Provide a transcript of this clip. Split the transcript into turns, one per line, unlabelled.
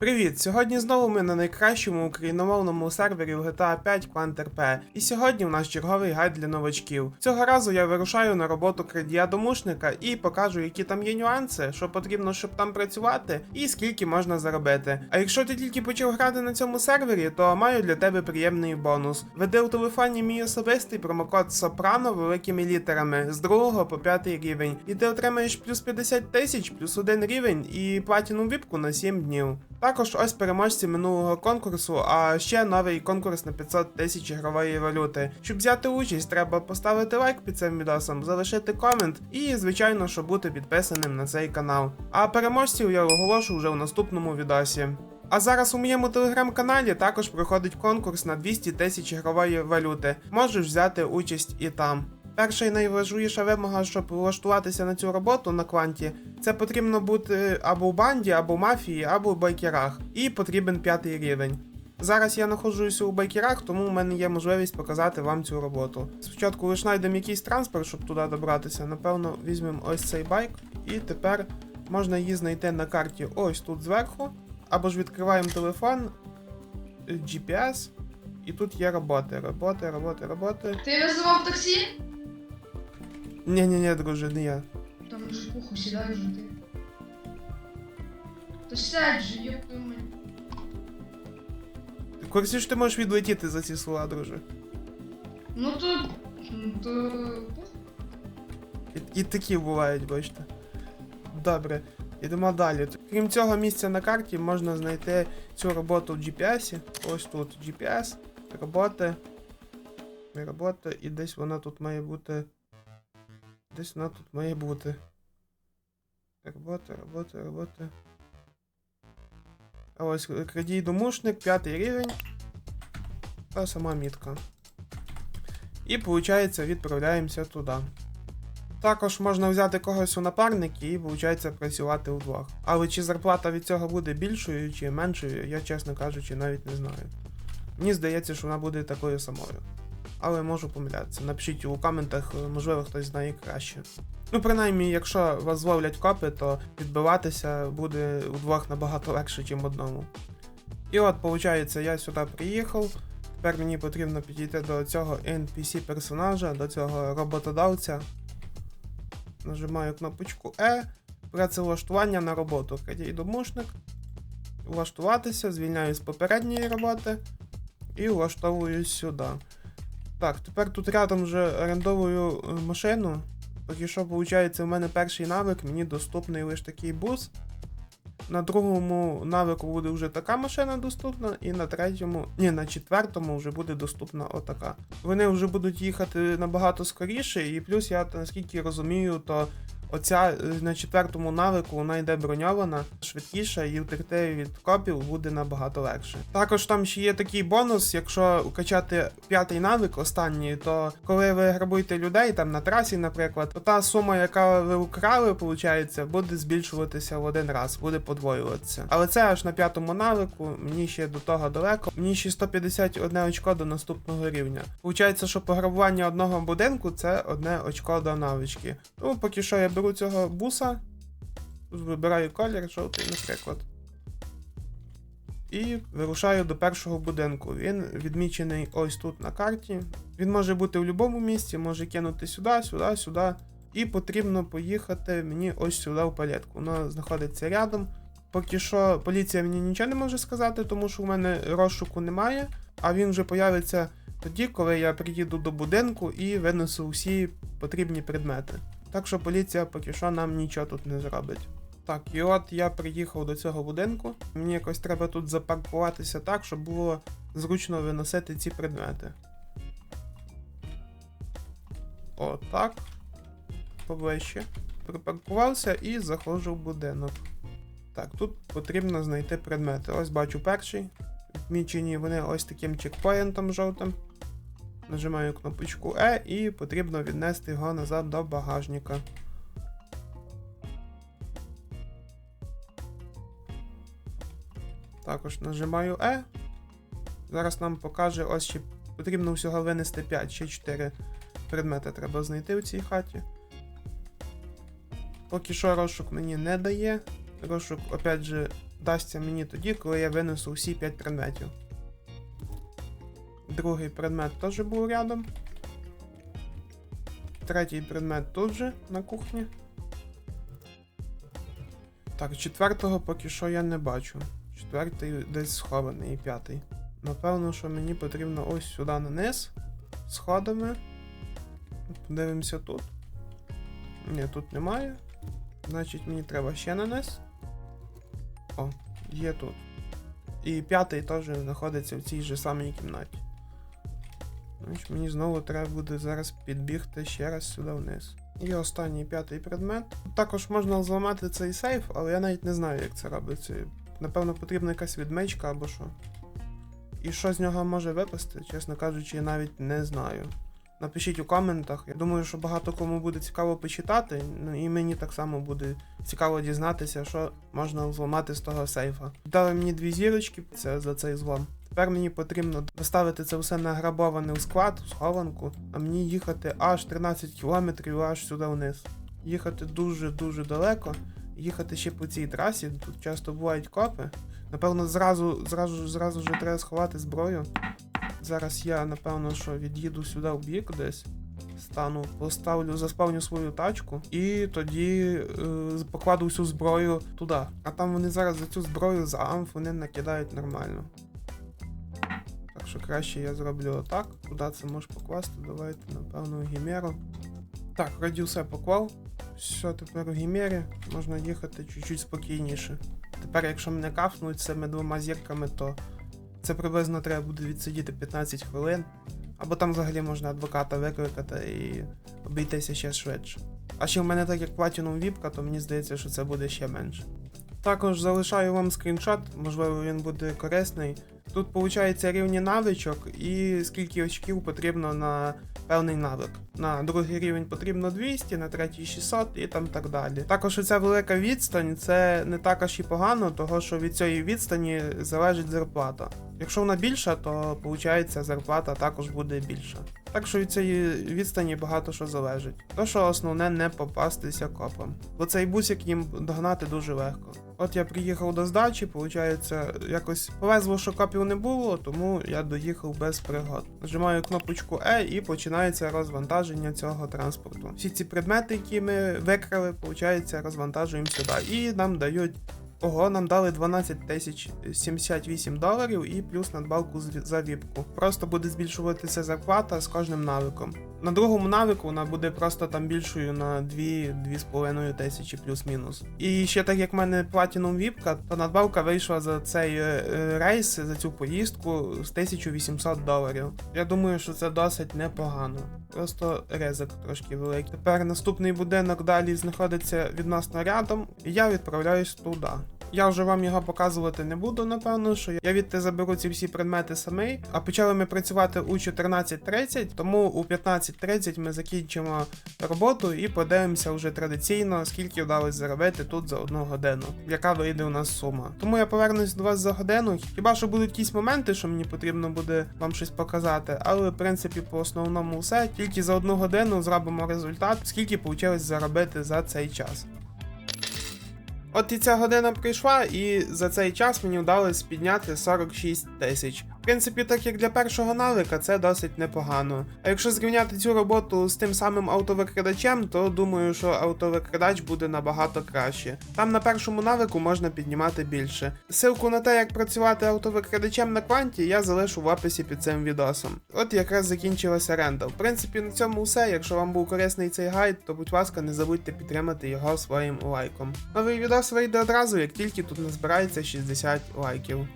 Привіт! Сьогодні знову ми на найкращому україномовному сервері в GTA 5 QuantRP. І сьогодні у нас черговий гайд для новачків. Цього разу я вирушаю на роботу крадія домушника і покажу, які там є нюанси, що потрібно, щоб там працювати, і скільки можна заробити. А якщо ти тільки почав грати на цьому сервері, то маю для тебе приємний бонус. Веди у телефоні мій особистий промокод Сопрано великими літерами з 2 по 5 рівень, і ти отримаєш плюс 50 тисяч, плюс 1 рівень і платіну віпку на 7 днів. Також ось переможці минулого конкурсу, а ще новий конкурс на 500 тисяч ігрової валюти. Щоб взяти участь, треба поставити лайк під цим відосом, залишити комент і, звичайно, щоб бути підписаним на цей канал. А переможців я оголошу вже в наступному відосі. А зараз у моєму телеграм-каналі також проходить конкурс на 200 тисяч ігрової валюти. Можеш взяти участь і там. Перша і найважливіша вимога, щоб влаштуватися на цю роботу на кванті, це потрібно бути або в банді, або в мафії, або в байкерах, і потрібен п'ятий рівень. Зараз я знаходжуся у байкерах, тому в мене є можливість показати вам цю роботу. Спочатку лише знайдемо якийсь транспорт, щоб туди добратися. Напевно, візьмемо ось цей байк, і тепер можна її знайти на карті ось тут зверху, або ж відкриваємо телефон, GPS, і тут є роботи. Роботи, роботи, роботи.
Ти визивав таксі?
Ні, ні, ні, друже, не я.
Там же пуху сідай вже ти. То сядь же, ёб твою мать.
Ти курсі ж ти можеш відлетіти за ці слова, друже.
Ну то... ну, то... похуй.
І, і такі бувають, бачите. Добре, йдемо далі. Крім цього місця на карті можна знайти цю роботу в GPS. Ось тут GPS, роботи. Робота, і десь вона тут має бути. Десь вона тут має бути. Робота, робота, робота. А ось крадій домушник, п'ятий рівень. Та сама мітка. І, виходить, відправляємося туди. Також можна взяти когось у напарники і, виходить, працювати удвох. Але чи зарплата від цього буде більшою чи меншою, я, чесно кажучи, навіть не знаю. Мені здається, що вона буде такою самою. Але можу помилятися. Напишіть у коментах, е, можливо, хтось знає краще. Ну, принаймні, якщо вас зловлять копи, то відбиватися буде удвох набагато легше, ніж одному. І от, виходить, я сюди приїхав. Тепер мені потрібно підійти до цього NPC-персонажа, до цього роботодавця. Нажимаю кнопочку E, працевлаштування на роботу. Крадій домушник. Влаштуватися, звільняю з попередньої роботи і влаштовуюсь сюди. Так, тепер тут рядом вже орендовую е, машину. Поки що, виходить, у мене перший навик, мені доступний лише такий бус. На другому навику буде вже така машина доступна, і на третьому, ні, на четвертому вже буде доступна отака. Вони вже будуть їхати набагато скоріше, і плюс я наскільки розумію, то оця е, на четвертому навику вона йде броньована, швидкіша, і втекти від копів буде набагато легше. Також там ще є такий бонус, якщо качати п'ятий навик останній, то коли ви грабуєте людей там на трасі, наприклад, то та сума, яка ви украли, виходить, буде збільшуватися в один раз, буде подвоюватися. Але це аж на п'ятому навику, мені ще до того далеко. Мені ще 151 очко до наступного рівня. Получається, що пограбування одного будинку це одне очко до навички. Тому поки що я беру цього буса, вибираю колір, жовтий, наприклад. І вирушаю до першого будинку. Він відмічений ось тут на карті. Він може бути в будь-якому місці, може кинути сюди, сюди, сюди. І потрібно поїхати мені ось сюди в палетку. Вона знаходиться рядом. Поки що поліція мені нічого не може сказати, тому що в мене розшуку немає, а він вже появиться тоді, коли я приїду до будинку і винесу всі потрібні предмети. Так що поліція поки що нам нічого тут не зробить. Так, і от я приїхав до цього будинку. Мені якось треба тут запаркуватися так, щоб було зручно виносити ці предмети. Отак. Поближче. Припаркувався і заходжу в будинок. Так, тут потрібно знайти предмети. Ось бачу перший. Відмічені вони ось таким чекпоінтом жовтим. Нажимаю кнопочку E і потрібно віднести його назад до багажника. Також нажимаю E. Зараз нам покаже, ось ще потрібно всього винести 5, ще 4 предмети треба знайти у цій хаті. Поки що розшук мені не дає. Розшук, опять же, дасться мені тоді, коли я винесу всі 5 предметів. Другий предмет теж був рядом. Третій предмет тут же на кухні. Так, четвертого поки що я не бачу. Четвертий десь схований і п'ятий. Напевно, що мені потрібно ось сюди на низ сходами. Подивимося тут. Ні, тут немає. Значить, мені треба ще на низ. О, є тут. І п'ятий теж знаходиться в цій же самій кімнаті. Значить, мені знову треба буде зараз підбігти ще раз сюди вниз. І останній п'ятий предмет. Також можна зламати цей сейф, але я навіть не знаю, як це робиться. Напевно, потрібна якась відмичка або що. І що з нього може випасти, чесно кажучи, я навіть не знаю. Напишіть у коментах. Я думаю, що багато кому буде цікаво почитати. Ну і мені так само буде цікаво дізнатися, що можна зламати з того сейфа. Дали мені дві зірочки це за цей злом. Тепер мені потрібно доставити це все награбоване у склад, в схованку, а мені їхати аж 13 кілометрів аж сюди вниз. Їхати дуже-дуже далеко. Їхати ще по цій трасі, тут часто бувають копи. Напевно, зразу, зразу, зразу ж треба сховати зброю. Зараз я, напевно, що від'їду сюди в бік десь. Стану, поставлю, заспавню свою тачку і тоді е, покладу всю зброю туди. А там вони зараз за цю зброю за амф вони накидають нормально. Що краще я зроблю отак. Куди це можеш покласти? Давайте, напевно, у Гімеру. Так, вроді все поклав. Все, тепер у Гімері можна їхати чуть-чуть спокійніше. Тепер, якщо мене кафнуть цими двома зірками, то це приблизно треба буде відсидіти 15 хвилин. Або там взагалі можна адвоката викликати і обійтися ще швидше. А ще в мене так як Platinum віпка, то мені здається, що це буде ще менше. Також залишаю вам скріншот, можливо, він буде корисний. Тут виходить рівні навичок і скільки очків потрібно на певний навик. На другий рівень потрібно 200, на третій 600 і там так далі. Також оця велика відстань це не також і погано, того що від цієї відстані залежить зарплата. Якщо вона більша, то виходить зарплата також буде більша. Так що від цієї відстані багато що залежить. То що основне не попастися копам. Бо цей бусик їм догнати дуже легко. От я приїхав до здачі, виходить, якось повезло, що копів не було, тому я доїхав без пригод. Нажимаю кнопочку E і починається розвантаження цього транспорту. Всі ці предмети, які ми викрали, виходить, розвантажуємо сюди. І нам дають. Ого, нам дали 12 тисяч 78 доларів і плюс надбавку з- за віпку. Просто буде збільшуватися зарплата з кожним навиком. На другому навику вона буде просто там більшою на 2-2,5 тисячі плюс-мінус. І ще так як в мене платіном віпка, то надбавка вийшла за цей е, рейс, за цю поїздку з 1800 доларів. Я думаю, що це досить непогано. Просто ризик трошки великий. Тепер наступний будинок далі знаходиться відносно рядом, і я відправляюсь туди. Я вже вам його показувати не буду, напевно, що я відти заберу ці всі предмети самий. А почали ми працювати у 14.30, тому у 15.30 ми закінчимо роботу і подивимося вже традиційно, скільки вдалося заробити тут за одну годину, яка вийде у нас сума. Тому я повернусь до вас за годину. Хіба що будуть якісь моменти, що мені потрібно буде вам щось показати, але в принципі по основному все. Тільки за одну годину зробимо результат, скільки вийшло заробити за цей час. От і ця година прийшла, і за цей час мені вдалося підняти 46 тисяч. Принципі, так як для першого навика, це досить непогано. А якщо зрівняти цю роботу з тим самим автовикрадачем, то думаю, що автовикрадач буде набагато краще. Там на першому навику можна піднімати більше. Силку на те, як працювати автовикрадачем на кванті, я залишу в описі під цим відосом. От якраз закінчилася ренда. В принципі, на цьому все. Якщо вам був корисний цей гайд, то будь ласка, не забудьте підтримати його своїм лайком. Новий відос вийде одразу, як тільки тут назбирається 60 лайків.